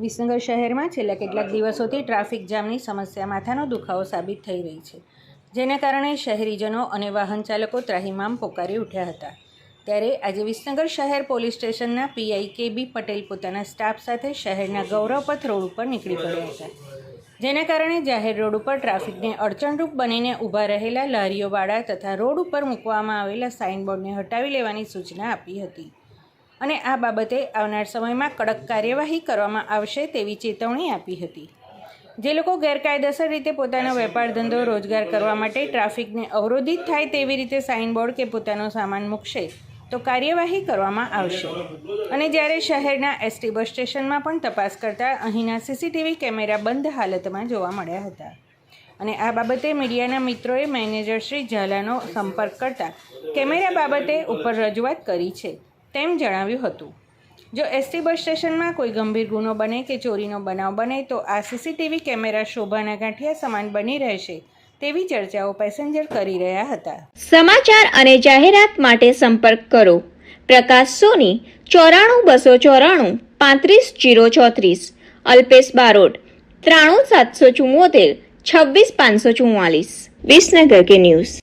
વિસનગર શહેરમાં છેલ્લા કેટલાક દિવસોથી ટ્રાફિક જામની સમસ્યા માથાનો દુખાવો સાબિત થઈ રહી છે. જેના કારણે શહેરીજનો અને વાહન ચાલકો ત્રાહિમામ પોકારી ઉઠ્યા હતા. ત્યારે આજે વિસનગર શહેર પોલીસ સ્ટેશનના પીઆઈ કે બી પટેલ પોતાના સ્ટાફ સાથે શહેરના ગૌરવપથ રોડ ઉપર નીકળી પડ્યા હતા. જેના કારણે જાહેર રોડ ઉપર ટ્રાફિકને અડચણરૂપ બનીને ઊભા રહેલા લારીઓવાળા તથા રોડ ઉપર મૂકવામાં આવેલા સાઇનબોર્ડને હટાવી લેવાની સૂચના આપી હતી. અને આ બાબતે આવનાર સમયમાં કડક કાર્યવાહી કરવામાં આવશે તેવી ચેતવણી આપી હતી. જે લોકો ગેરકાયદેસર રીતે પોતાનો વેપાર ધંધો રોજગાર કરવા માટે ટ્રાફિકને અવરોધિત થાય તેવી રીતે સાઇનબોર્ડ કે પોતાનો સામાન મૂકશે તો કાર્યવાહી કરવામાં આવશે. અને જ્યારે શહેરના એસટી બસ સ્ટેશનમાં પણ તપાસ કરતાં અહીંના સીસીટીવી કેમેરા બંધ હાલતમાં જોવા મળ્યા હતા. અને આ બાબતે મીડિયાના મિત્રોએ મેનેજર શ્રી ઝાલાનો સંપર્ક કરતા કેમેરા બાબતે ઉપર રજૂઆત કરી છે, તેમ જણાવ્યું હતું. જો એસટી બસ સ્ટેશનમાં કોઈ ગંભીર ગુનો બને કે ચોરીનો બનાવ બને, તો આ સીસીટીવી કેમેરા શોભાના ગાંઠિયા સમાન બની રહેશે તેવી ચર્ચાઓ પેસેન્જર કરી રહ્યા હતા. સમાચાર અને જાહેરાત માટે સંપર્ક કરો. પ્રકાશ સોની, ચોરાણું બસો ચોરાણું, પાંત્રીસ જીરો ચોત્રીસ. અલ્પેશ બારોટ, ત્રાણું સાતસો ચુમ્મોતેર છવ્વીસ પાંચસો ચુમ્માલીસ વિસનગર કે ન્યૂઝ.